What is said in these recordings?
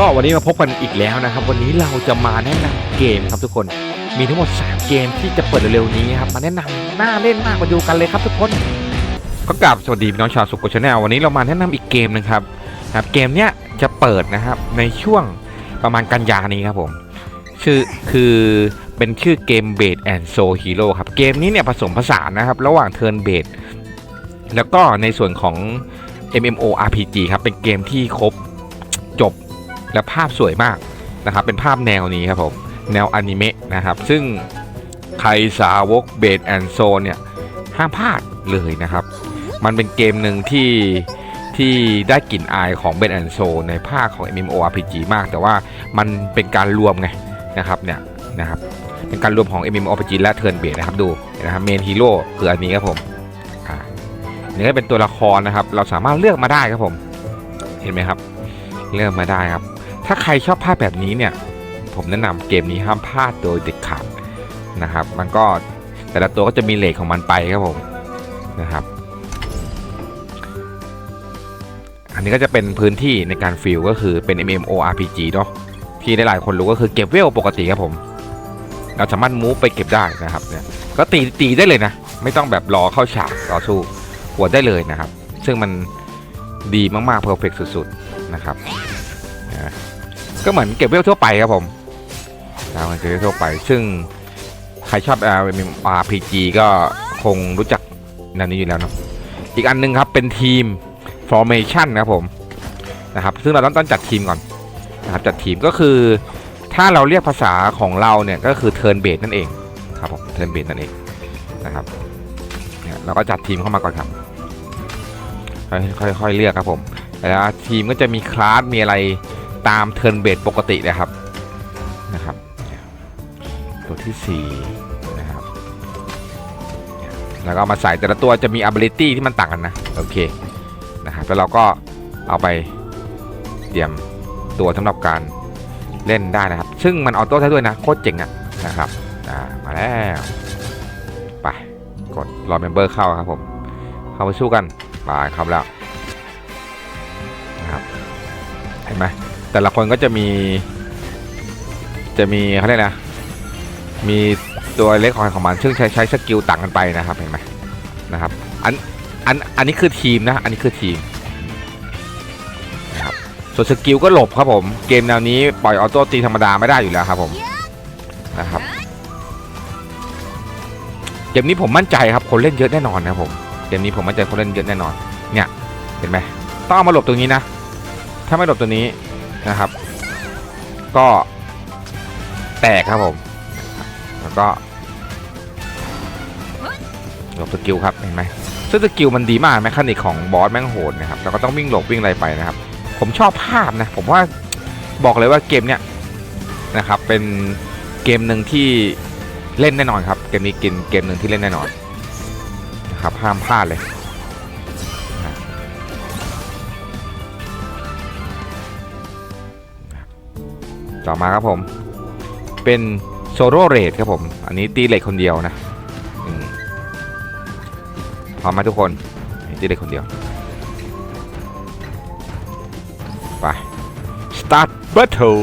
ก็วันนี้มาพบกันอีกแล้วนะครับ วันนี้เราจะมาแนะนำเกมครับทุกคน มีทั้งหมด 3 เกมที่จะเปิดเร็วๆนี้ครับมาแนะนำน่าเล่นมากมาดูกันเลยครับทุกคนก็กราบสวัสดีน้องชาวสุโขชาแนลวันนี้เรามาแนะนำอีกเกมหนึงครับนะครับเกมเนี้ยจะเปิดนะครับในช่วงประมาณกันยานี้ครับผมชื่อคือเป็นชื่อเกมเบดแอนโซฮีโร่ครับเกมนี้เนี่ยผสมผสานนะครับระหว่างเทิร์นเบดแล้วก็ในส่วนของ MMORPG ครับเป็นเกมที่ครบ และภาพสวยมากนะครับ เป็นภาพแนวนี้ครับผม แนวอนิเมะนะครับ ซึ่งใครสาวกเบดแอนโซเนี่ยห้ามพลาดเลยนะครับ มันเป็นเกมหนึ่งที่ที่ได้กลิ่นอายของเบดแอนโซในภาคของ MMORPG มาก แต่ว่ามันเป็นการรวมไงนะครับเนี่ยนะครับเป็นการรวมของ MMORPG และเทิร์นเบดนะครับดูนะครับเมนฮีโร่คืออันนี้ครับผมนี่ก็เป็นตัวละครนะครับ เราสามารถเลือกมาได้ครับผม เห็นไหมครับ เลือกมาได้ครับ ถ้าใครชอบภาพแบบนี้เนี่ย ผมแนะนำเกมนี้ห้ามพลาดโดยเด็ดขาดนะครับ มันก็แต่ละตัวก็จะมีเลทของมันไปครับผมนะครับ อันนี้ก็จะเป็นพื้นที่ในการฟิลก็คือเป็น MMORPG เนาะที่หลายๆคนรู้ก็คือเก็บเวลปกติครับผม เราสามารถมูฟไปเก็บได้นะครับเนี่ยก็ตีตีได้เลยนะ ไม่ต้องแบบรอเข้าฉากต่อสู้หัวดได้เลยนะครับ ซึ่งมันดีมากๆเพอร์เฟกสุด ๆ นะครับ ก็เหมือนเก็บเวลทั่วไปครับผมนะมันเก็บเวลทั่วไป ซึ่งใครชอบ RPG ก็คงรู้จักนวนี้อยู่แล้วเนาะอีกอันหนึงครับเป็นทีม formation นะครับผมนะครับซึ่งเราต้องต้องจัดทีมก่อนนะครับจัดทีมก็คือถ้าเราเรียกภาษาของเราเนี่ยก็คือ turn base นั่นเองครับผม turn base นั่นเองนะครับเนี่ยเราก็จัดทีมเข้ามาก่อนครับค่อยๆเลือกครับผมแล้วทีมก็จะมีคลาสมีอะไร ตาม turn base ปกตินะครับนะครับ ตัวที่สี่นะครับแล้วก็มาใส่แต่ละตัวจะมี ability ที่มันต่างกันนะโอเคนะครับแล้วเราก็เอาไปเตรียมตัวสำหรับการเล่นได้นะครับ ซึ่งมันออโต้ได้ด้วยนะโคตรเจ๋งอะนะครับมาแล้วไปกดรอเมมเบอร์เข้าครับผมเข้าไปสู้กันไปครับแล้วนะครับเห็นไหม แต่ละคนก็จะมี จะมีเขาเรียกนะ มีตัวเล็กของของมันซึ่งใช้ใช้สกิลต่างกันไปนะครับเห็นไหมนะครับ อันอันอันนี้คือทีมนะ อันนี้คือทีมนะครับส่วนสกิลก็หลบครับผม เกมแนวนี้ปล่อยออโต้ตีธรรมดาไม่ได้อยู่แล้วครับผมนะครับเกมนี้ผมมั่นใจครับคนเล่นเยอะแน่นอนนะผมเกมนี้ผมมั่นใจคนเล่นเยอะแน่นอน เนี่ยเห็นไหมต้องเอามาหลบตรงนี้นะ ถ้าไม่หลบตัวนี้ นะครับ ก็แตกครับผม แล้วก็หลบสกิลครับเห็นไหมซึ่งสกิลมันดีมากแมคานิกของบอสแม่งโหดนะครับแล้วก็ต้องวิ่งหลบวิ่งอะไรไปนะครับ ผมชอบภาพนะ ผมว่าบอกเลยว่าเกมเนี้ยนะครับเป็นเกมหนึ่งที่เล่นแน่นอนครับเกมนี้กินเกมหนึ่งที่เล่นแน่นอนนะครับห้ามพลาดเลย ต่อมาครับผม เป็นโซโล่เรดครับผม อันนี้ตีเหล็กคนเดียวนะพร้อมไหมทุกคนนตีเหล็กคนเดียว ไป start battle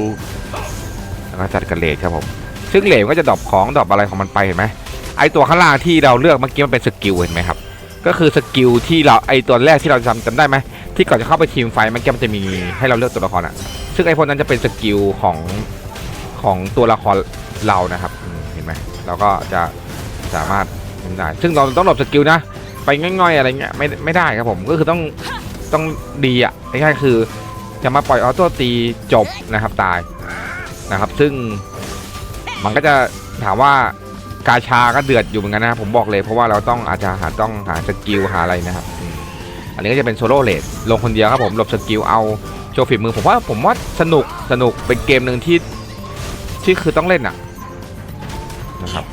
แล้วก็จัดกันเลทครับผม ซึ่งเหลทก็จะดรอปของดรอปอะไรของมันไปเห็นไหมไอตัวข้างล่างที่เราเลือกเมื่อกี้มันเป็นสกิลเห็นไหมครับ ก็คือสกิลที่เราไอตัวแรกที่เราจำจำได้ไหม ที่ก่อนจะเข้าไปทีมไฟเมื่อกี้มันจะมีให้เราเลือกตัวละครอะซึ่งไอพวกนั้นจะเป็นสกิลของของตัวละครเรานะครับเห็นไหมเราก็จะสามารถทำได้ ซึ่งเราต้องหลบสกิลนะไปง่อยๆอะไรเงี้ยไม่ไม่ได้ครับผมก็คือต้องต้องดีอะง่ายๆคือจะมาปล่อยออโต้ตีจบนะครับตายนะครับ ซึ่งมันก็จะถามว่ากาชาก็เดือดอยู่เหมือนกันนะผมบอกเลยเพราะว่าเราต้องอาจจะหาต้องหาสกิลหาอะไรนะครับ อันนี้ก็จะเป็นโซโล่เลดลงคนเดียวครับผมหลบสกิลเอาโชว์ฝีมือผมว่าผมว่าสนุกสนุกเป็นเกมหนึ่งที่ที่คือต้องเล่นอะนะครับ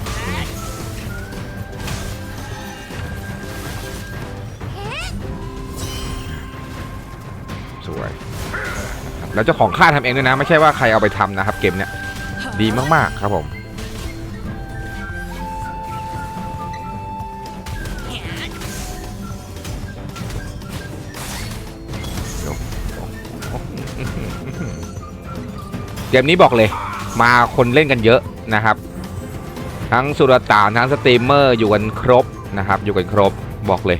สวยแล้วเจ้าของค่าทำเองด้วยนะ ไม่ใช่ว่าใครเอาไปทำนะครับเกมเนี้ยดีมากๆครับผม เกมนี้บอกเลย มาคนเล่นกันเยอะนะครับ ทั้งสุรต่านทั้งสตรีมเมอร์อยู่กันครบนะครับ อยู่กันครบบอกเลย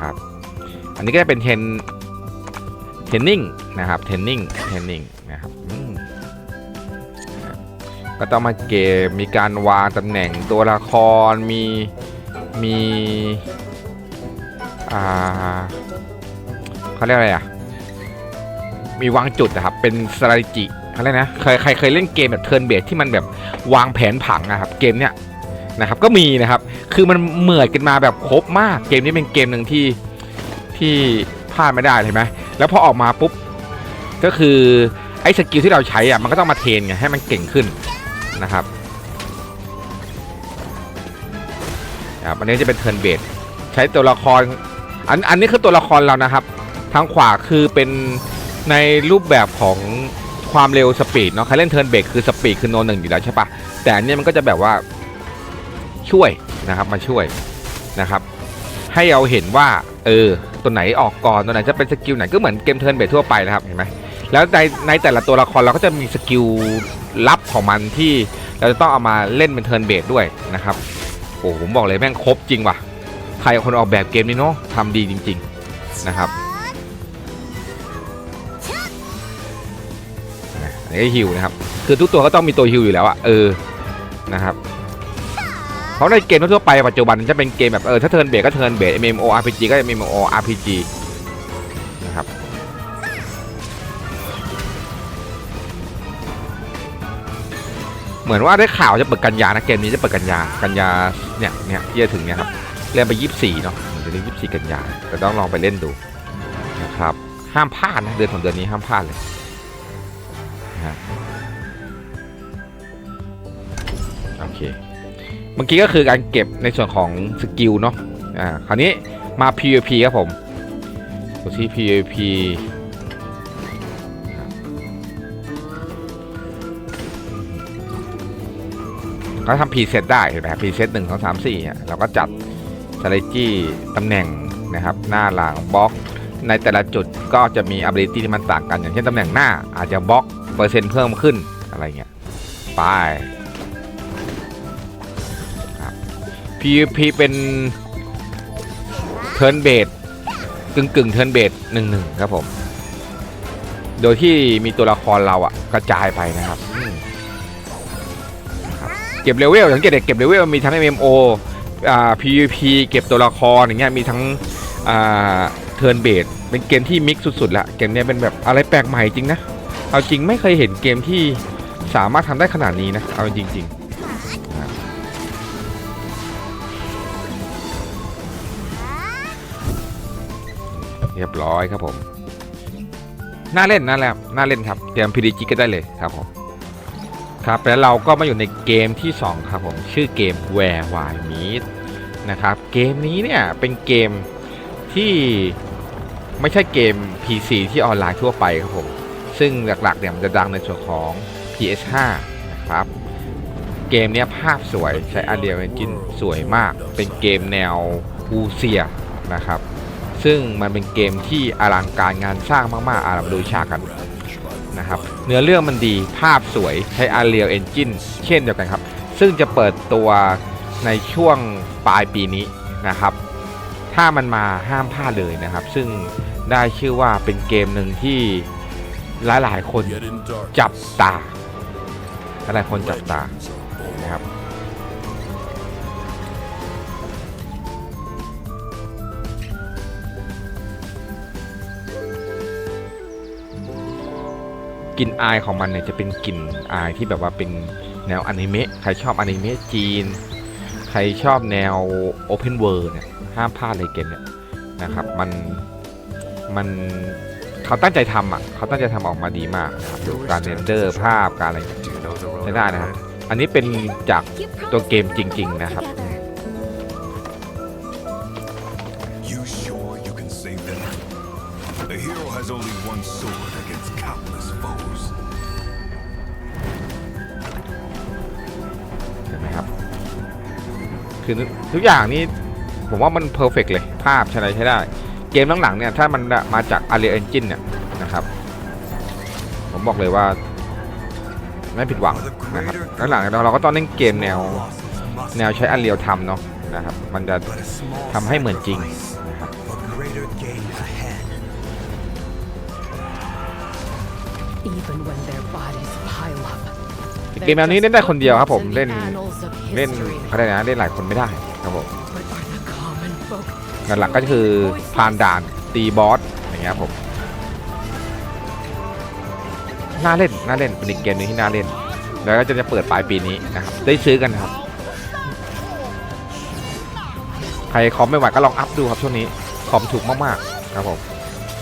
ครับ อันนี้ก็จะเป็นเทนเทนนิ่งนะครับเทนนิ่งเทนนิ่งนะครับก็ต้องมาเกมมีการวางตำแหน่งตัวละครมีมีอ่าเขาเรียกอะไรอะมีวางจุดนะครับ เป็น strategy เขา เรียนะเคยใครเคยเล่นเกมแบบเทิร์นเบสที่มันแบบวางแผนผังนะครับเกมเนี้ยนะครับก็มีนะครับคือมันเหมือนกันมาแบบครบมากเกมนี้เป็นเกมหนึ่งที่ที่พลาดไม่ได้เห็นไหมแล้วพอออกมาปุ๊บก็คือไอ้สกิลที่เราใช้อะมันก็ต้องมาเทรนไงให้มันเก่งขึ้นนะครับครับอันนี้จะเป็นเทิร์นเบสใช้ตัวละครอันอันนี้คือตัวละครเรานะครับ ทางขวาคือเป็นในรูปแบบของ ความเร็วสปีดเนาะใครเล่นเทิร์นเบรกคือสปีดคือโนหนึ่งอยู่แล้วใช่ปะแต่อันเนี้ยมันก็จะแบบว่าช่วยนะครับมาช่วยนะครับ ให้เราเห็นว่าเออตัวไหนออกก่อนตัวไหนจะเป็นสกิลไหนก็เหมือนเกมเทิร์นเบรกทั่วไปนะครับเห็นไหมแล้วในในแต่ละตัวละครเราก็จะมีสกิลลับของมันที่เราจะต้องเอามาเล่นเป็นเทิร์นเบรกด้วยนะครับโอ้ผมบอกเลยแม่งครบจริงว่ะใครคนออกแบบเกมนี้เนาะทำดีจริง ๆนะครับ อันนี้ฮิวนะครับ คือทุกตัวก็ต้องมีตัวฮิวอยู่แล้วอะเออนะครับเพราะในเกมทั่วไปปัจจุบันจะเป็นเกมแบบเออถ้าเทิร์นเบรกก็เทิร์นเบรก MMO RPG ก็ MMO RPG นะครับเหมือนว่าได้ข่าวจะเปิดกันยานะเกมนี้จะเปิดกันยากันยาเนี่ยเนี่ยที่จะถึงเนี่ยครับเล่นไปยี่สิบสี่เนาะมันจะเล่นยี่สิบสี่กันยาแต่ต้องลองไปเล่นดูนะครับห้ามพลาดนะเดือนของเดือนนี้ห้ามพลาดเลย นะฮะโอเคเมื่อกี้ก็คือการเก็บในส่วนของสกิลเนาะอ่าคราวนี้มา PVP ครับผมดูที่ PVP ก็ทำพรีเซตได้เห็นไหมพรีเซตหนึ่งสองสามสี่เราก็จัด strategy ตำแหน่งนะครับ หน้าหลังบล็อก ในแต่ละจุดก็จะมี ability ที่มันต่างกัน อย่างเช่นตำแหน่งหน้าอาจจะบล็อก เปอร์เซ็นต์เพิ่มขึ้นอะไรเงี้ยไปครับ PVP เป็นเทิร์นเบดกึ่งกึ่งเทิร์นเบดหนึ่งหนึ่งครับผม โดยที่มีตัวละครเราอะกระจายไปนะครับเก็บเลเวลสังเกตเด็กเก็บเลเวลมีทั้ง MMO อ่า PVP เก็บตัวละครอย่างเงี้ยมีทั้งอ่าเทิร์นเบดเป็นเกมที่มิกซ์สุดๆละเกมเนี้ยเป็นแบบอะไรแปลกใหม่จริงนะ เอาจริงไม่เคยเห็นเกมที่สามารถทำได้ขนาดนี้นะ เอาจริงๆนะครับเรียบร้อยครับผม น่าเล่นน่าแล้วน่าเล่นครับ เตรียม PDG ก็ได้เลยครับผม ครับแล้วเราก็มาอยู่ในเกมที่ 2 ครับผม ชื่อเกม Where Why Meet นะครับ เกมนี้เนี่ยเป็นเกมที่ไม่ใช่เกม PC ที่ออนไลน์ทั่วไปครับผม ซึ่งหลักๆเนี่ยมันจะดังในส่วนของ PS5 นะครับ เกมเนี้ยภาพสวยใช้ Unreal Engine สวยมาก เป็นเกมแนวอูเซียนะครับ ซึ่งมันเป็นเกมที่อลังการงานสร้างมากๆอะเรามดูฉากกันนะครับ เนื้อเรื่องมันดีภาพสวยใช้ Unreal Engine เช่นเดียวกันครับ ซึ่งจะเปิดตัวในช่วงปลายปีนี้นะครับ ถ้ามันมาห้ามพลาดเลยนะครับ ซึ่งได้ชื่อว่าเป็นเกมหนึ่งที่ หลายๆคน Yet in dark, จับตาหลายคนจับตานะครับกลิ่นอายของมันเนี่ยจะเป็นกลิ่นอายที่แบบว่าเป็นแนวอนิเมะใครชอบอนิเมะจีน ใครชอบแนว Open World เนี่ยห้ามพลาดเลยเกมเนี่ยนะครับ มันมัน เขาตั้งใจทำอะเขาตั้งใจทำออกมาดีมากนะครับดูการเรนเดอร์ภาพการอะไร do you know the road ใช้ได้นะครับอันนี้เป็นจากตัวเกมจริง ๆ นะครับ You sure you can save them? A hero has only one sword against countless foes. เห็นไหมครับ คือทุกอย่างนี่ผมว่ามันเพอร์เฟกเลย ภาพใช้ได้ใช้ได้ เกมหลังๆเนี่ยถ้ามันมาจาก Unreal Engine เนี่ยนะครับ ผมบอกเลยว่า ไม่ผิดหวังนะครับแล้วหลังจากนั้นเราก็ต้องเล่นเกมแนวแนวใช้อันเรียวทำเนาะนะครับ มันจะทำให้เหมือนจริงนะครับ for greater gain ahead. Even when their bodies pile up. เกมแนวนี้เล่นได้คนเดียวครับผม they're เล่น just in the annals of เล่น history. เขาได้นะเล่นหลายคนไม่ได้ครับผม หลักๆก็คือผ่านด่านตีบอสอย่างเงี้ยครับผมน่าเล่นน่าเล่นเป็นอีกเกมหนึงที่น่าเล่น แล้วก็จะจะเปิดปลายปีนี้นะครับ ได้ซื้อกันครับ ใครคอมไม่ไหวก็ลองอัพดูครับช่วงนี้คอมถูกมากๆครับผม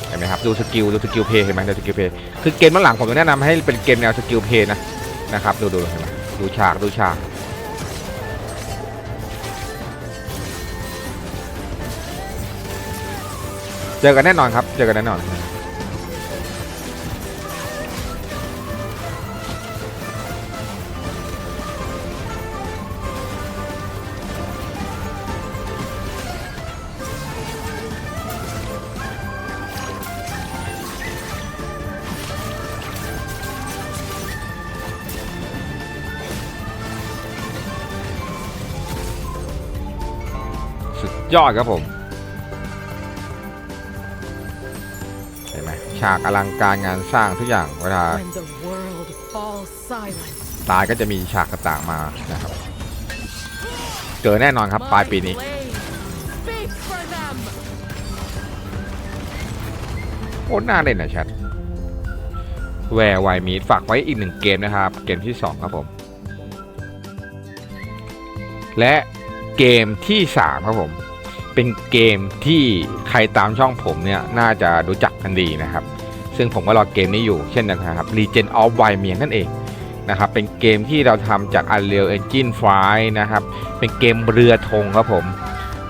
เห็นไหมครับดูสกิลดูสกิลเพย์เห็นไหมดูสกิลเพย์คือเกมด้านหลังผมจะแนะนำให้เป็นเกมแนวสกิลเพย์นะนะครับ ดูดูเห็นไหมดูฉากดูฉาก เจอกันแน่นอนครับ เจอกันแน่นอน สุดยอดครับผม ฉากอลังการงานสร้างทุกอย่างเวลา when the world falls silent. ตายก็จะมีฉากต่างๆมานะครับเจอแน่นอนครับปลายปีนี้ My blade, Speak for them. โคตรน่าเล่นนะแชทแวร์ไวมีดฝากไว้อีกหนึ่งเกมนะครับ เกมที่ 2 ครับผม และเกมที่ 3 ครับผม เป็นเกมที่ใครตามช่องผมเนี่ยน่าจะรู้จักกันดีนะครับ ซึ่งผมก็รอเกมนี้อยู่เช่นเดียวกันครับ Legend of w i m e นั่นเองนะครับเป็นเกมที่เราทำจาก Unreal Engine 5นะครับ เป็นเกมเรือธงครับผม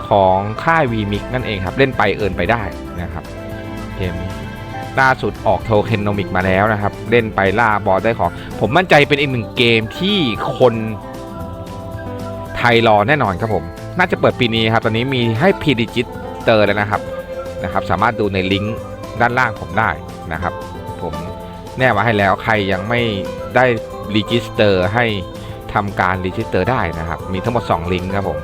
ของค่าย VMix นั่นเองครับ เล่นไปเอินไปได้นะครับ เกมนี้ล่าสุดออกโทเคนโนมิกมาแล้วนะครับ เล่นไปล่าบอสได้ของ ผมมั่นใจเป็นอีกหนึ่งเกมที่คนไทยรอแน่นอนครับผม น่าจะเปิดปีนี้ครับ ตอนนี้มีให้พีดิจิเตอร์แล้วนะครับนะครับ สามารถดูในลิงก์ด้านล่างผมได้นะครับ ผมแน่มาให้แล้วใครยังไม่ได้รีจิสเตอร์ให้ทำการรีจิสเตอร์ได้นะครับ มีทั้งหมด 2 ลิงก์ครับผม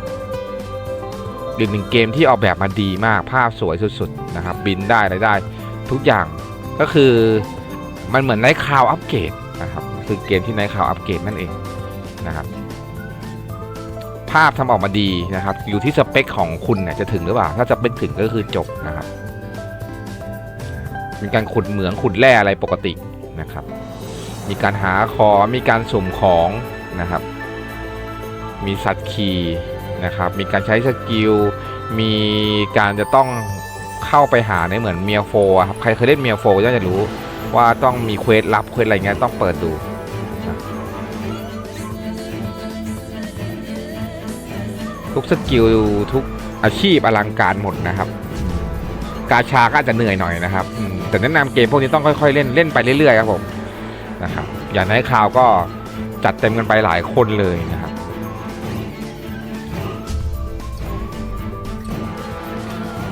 อีกหนึ่งเกมที่ออกแบบมาดีมากภาพสวยสุดๆนะครับ บินได้อะไรได้ ทุกอย่างก็คือมันเหมือนไนท์คาวอัปเกรดนะครับคือเกมที่ไนท์คาวอัปเกรดนั่นเองนะครับ ภาพทำออกมาดีนะครับ อยู่ที่สเปคของคุณเนี่ยจะถึงหรือเปล่า ถ้าสเปคถึงก็คือจบนะครับมีการขุดเหมืองขุดแร่อะไรปกตินะครับ มีการหาขอมีการสุ่มของนะครับ มีสัตว์คีย์นะครับ มีการใช้สกิล มีการจะต้องเข้าไปหาในเหมือนเมียโฟครับ ใครเคยเล่นเมียโฟก็จะรู้ว่าต้องมีเควสลับเควสอะไรเงี้ยต้องเปิดดู ทุกสกิลทุกอาชีพอลังการหมดนะครับ กาชาก็อาจจะเหนื่อยหน่อยนะครับแต่แนะนำเกมพวกนี้ต้องค่อยๆเล่นเล่นไปเรื่อยๆครับผมนะครับอย่างในข่าวก็จัดเต็มกันไปหลายคนเลยนะครับ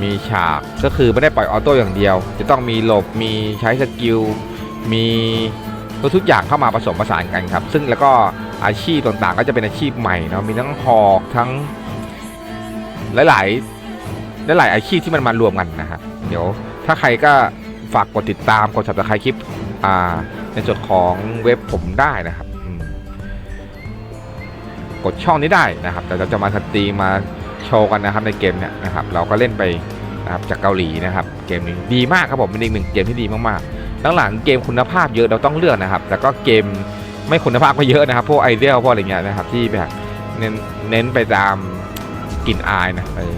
มีฉากก็คือไม่ได้ปล่อยออโต้อย่างเดียว จะต้องมีหลบมีใช้สกิลมีทุกๆอย่างเข้ามาผสมผสานกันครับ ซึ่งแล้วก็อาชีพต่างๆ ก็จะเป็นอาชีพใหม่เนาะมีทั้งหอกทั้ง หลายๆหลายๆอาชีพที่มันมารวมกันนะครับเดี๋ยวถ้าใครก็ฝากกดติดตามกด subscribe คลิปในส่วนของเว็บผมได้นะครับกดช่องนี้ได้นะครับแต่เราจะมาสตรีมมาโชว์กันนะครับในเกมเนี่ยนะครับ เราก็เล่นไปนะครับจากเกาหลีนะครับ เกมนี้ดีมากครับผมเป็นอีกหนึ่งเกมที่ดีมากๆหลังๆเกมคุณภาพเยอะเราต้องเลือกนะครับแต่ก็เกมไม่คุณภาพก็เยอะนะครับ พวกไอเดียพวกอะไรเงี้ยนะครับที่แบบเน้นเน้นไปตาม กลิ่นอายนะเออ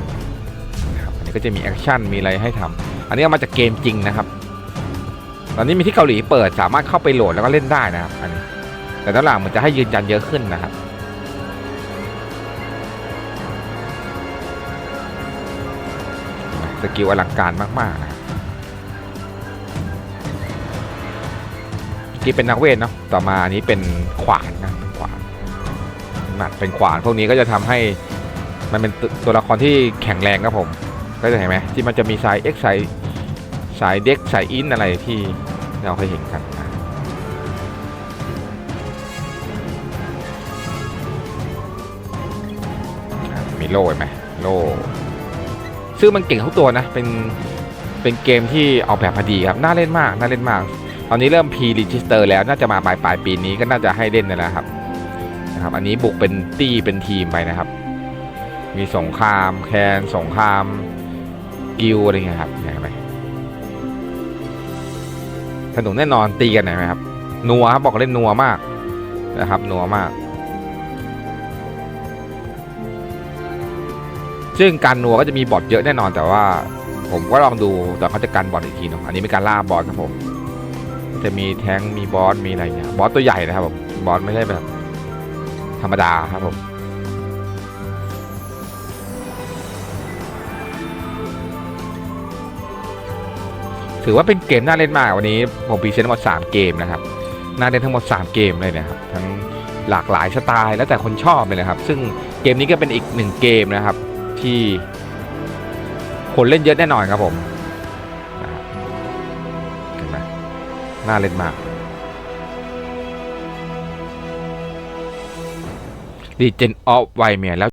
นะครับอันนี้ก็จะมีแอคชั่นมีอะไรให้ทำอันนี้เอามาจากเกมจริงนะครับ ตอนนี้มีที่เกาหลีเปิดสามารถเข้าไปโหลดแล้วก็เล่นได้นะครับอันนี้ แต่ด้านหลังมันจะให้ยืนยันเยอะขึ้นนะครับสกิลอลังการมากๆนะครับที่เป็นนักเวทเนาะ ต่อมาอันนี้เป็นขวานนะขวานหนักเป็นขวาน พวกนี้ก็จะทำให้ มันเป็นตัวละครที่แข็งแรงครับผม ก็จะเห็นไหมที่มันจะมีสายเอ็กสายสายเด็กสายอินอะไรที่เราเคยเห็นกันมีโล่ไหมโล่ซึ่งมันเก่งทุกตัวนะ เป็นเป็นเกมที่ออกแบบพอดีครับ น่าเล่นมาก น่าเล่นมาก ตอนนี้เริ่มพีรีจิสเตอร์แล้ว น่าจะมาปลายปลายปีนี้ก็น่าจะให้เล่นนี่แหละครับนะครับ อันนี้บุกเป็นตีเป็นทีมไปนะครับ มีสงครามแคนสงครามกิลอะไรเงี้ยครับเห็นไหมสนุกแน่นอนตีกันเห็นไหมครับนัวครับบอกเล่นนัวมากนะครับนัวมาก ซึ่งการนัวก็จะมีบอทเยอะแน่นอนแต่ว่า ผมก็ลองดูแต่เขาจะกันบอทอีกทีนอะอันนี้เป็นการล่าบอสครับผม จะมีแท้งมีบอสมีอะไรเงี้ยบอสตัวใหญ่นะครับผมบอสไม่ใช่แบบ ธรรมดาครับผม ถือว่าเป็นเกมน่าเล่นมากวันนี้ผมพีเซนต์ทั้งหมด 3 เกมนะครับน่าเล่นทั้งหมด 3 เกมเลยนะครับทั้งหลากหลายสไตล์แล้วแต่คนชอบเลยนะครับ ซึ่งเกมนี้ก็เป็นอีกหนึ่งเกมนะครับ ที่คนเล่นเยอะแน่นอนครับผมนะบเห็นไหมน่าเล่นมาก Legend of w i m e r แล้ว